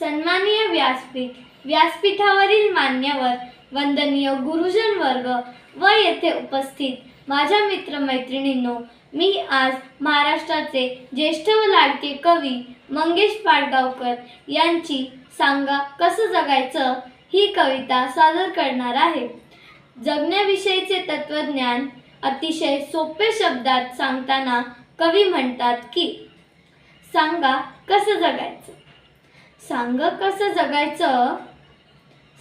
सन्माननीय व्यासपीठ. व्यासपीठावरील मान्यवर वंदनीय गुरुजन वर्ग व येथे उपस्थित माझ्या मित्रमैत्रिणींनो मी आज महाराष्ट्राचे ज्येष्ठ व लाडके कवी मंगेश पाडगावकर यांची सांगा कसं जगायचं ही कविता सादर करणार आहे. जगण्याविषयीचे तत्वज्ञान अतिशय सोपे शब्दात सांगताना कवी म्हणतात की सांगा कसं जगायचं? सांग कसं जगायचं?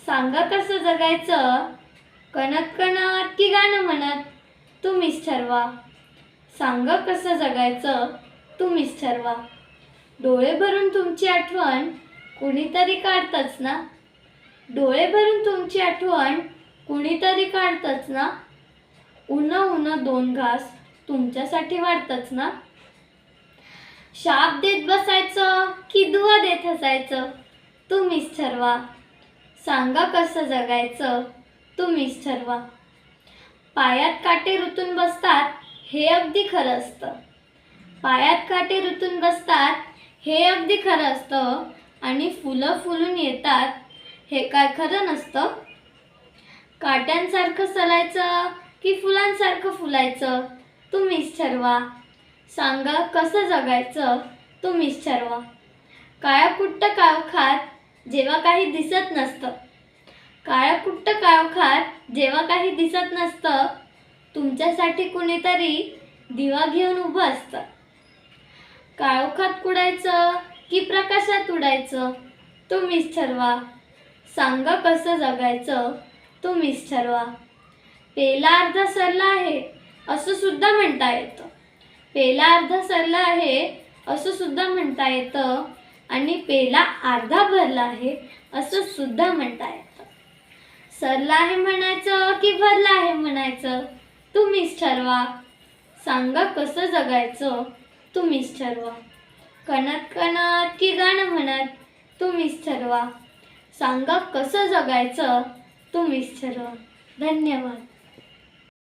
सांगा कसं जगायचं? कणत कणत की गाणं म्हणत तुम्हीच ठरवा. सांग कसं जगायचं तुम्हीच ठरवा. डोळे भरून तुमची आठवण कुणीतरी काढतच ना? डोळे भरून तुमची आठवण कुणीतरी काढतच ना? उन उन दोन घास तुमच्यासाठी वाढतच ना? शाप देत बसायचं की दुवा देत हसायचं? तुम्हीच ठरवा. सांगा कसं जगायचं? तुम्हीच ठरवा. पायात काटे ऋतून बसतात हे अगदी खरं असतं. पायात काटे ऋतून बसतात हे अगदी खरं असतं. आणि फुलं फुलून येतात हे काय खरं नसतं? काट्यांसारखं सलायचं की फुलांसारखं फुलायचं? तुम्हीच ठरवा. सांगा कसं जगायचं? तुम्हीच ठरवा. काळ्याकुट्ट काळखात जेव्हा काही दिसत नसतं. काळ्याकुट्ट काळखात जेव्हा काही दिसत नसतं तुमच्यासाठी कुणीतरी दिवा घेऊन उभं असतं. काळोखात कुडायचं की प्रकाशात उडायचं तुम्हीच ठरवा. सांगा कसं जगायचं तुम्हीच ठरवा. पेला अर्धा सरला आहे असं सुद्धा म्हणता येतं. पेला अर्धा सरला आहे असं सुद्धा म्हणता येतं. आणि पेला अर्धा भरला आहे असं सुद्धा म्हणता येतं. सरला आहे म्हणायचं की भरला आहे म्हणायचं? तुम्हीच ठरवा. सांगा कसं जगायचं? तुम्हीच ठरवा. कणत कणत की गाणं म्हणत तुम्हीच ठरवा. सांगा कसं जगायचं? तुम्हीच ठरवा. धन्यवाद.